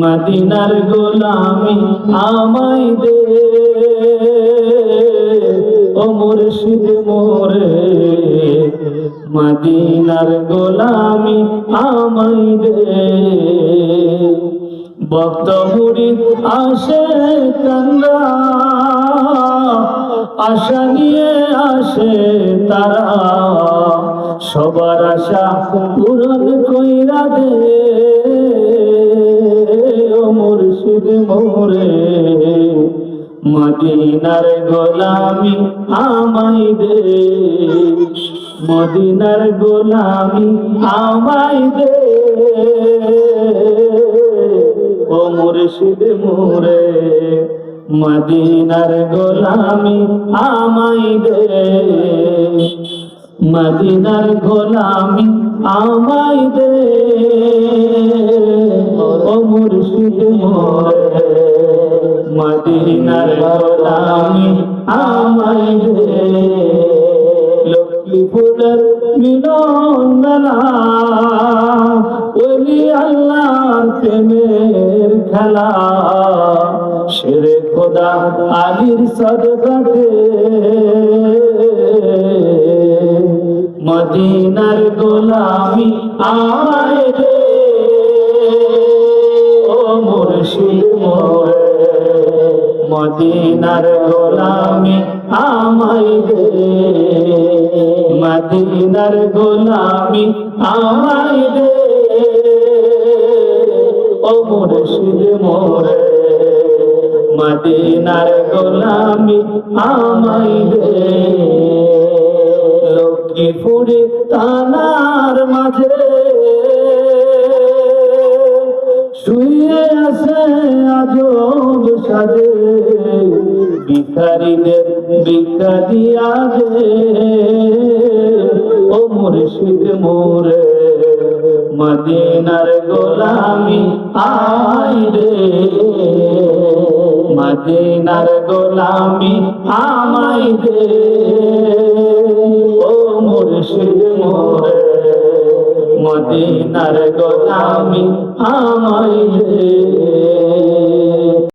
মদিনার গোলামি আমাই দে। ও মুর্শিদ মোরে, মদিনার গোলামি আমাই দে। ভক্ত মুড়ি আসে কান্না, আশা নিয়ে আসে তারা। সবার আশা পূরণ কইরা দে। মোরে মদিনার গোলামি আমাই দে। মদিনার গোলামি আমাই দে। ও মুর্শিদ মোরে, মদিনার গোলামি আমাই দে। মদিনার গোলামি আমাই দে। মদিনার গোলামি আমাই দে। লক্ষ্মীপুরের মিলন মেলা ওলি আল্লাহর প্রেমের খেলা। শেরে খোদা আলির সদকাতে। মদিনার গোলামি আমায় মদিনার গোলামি আমায় দে। মদিনার গোলামি আমায় দে। ও মুর্শিদ মোরে, মদিনার গোলামি আমায় দে। লক্ষ্মীপুরে তানার মাঝে শুয়ে আছে আজব সাজে ভিখারিদের ভিক্ষা দিয়া দে। ও মুর্শিদ মোরে, মদিনার গোলামি আই রে। মদিনার গোলামি আমাই দে। ও মুর্শিদ মোরে মদিনার গোলামি আমাই দে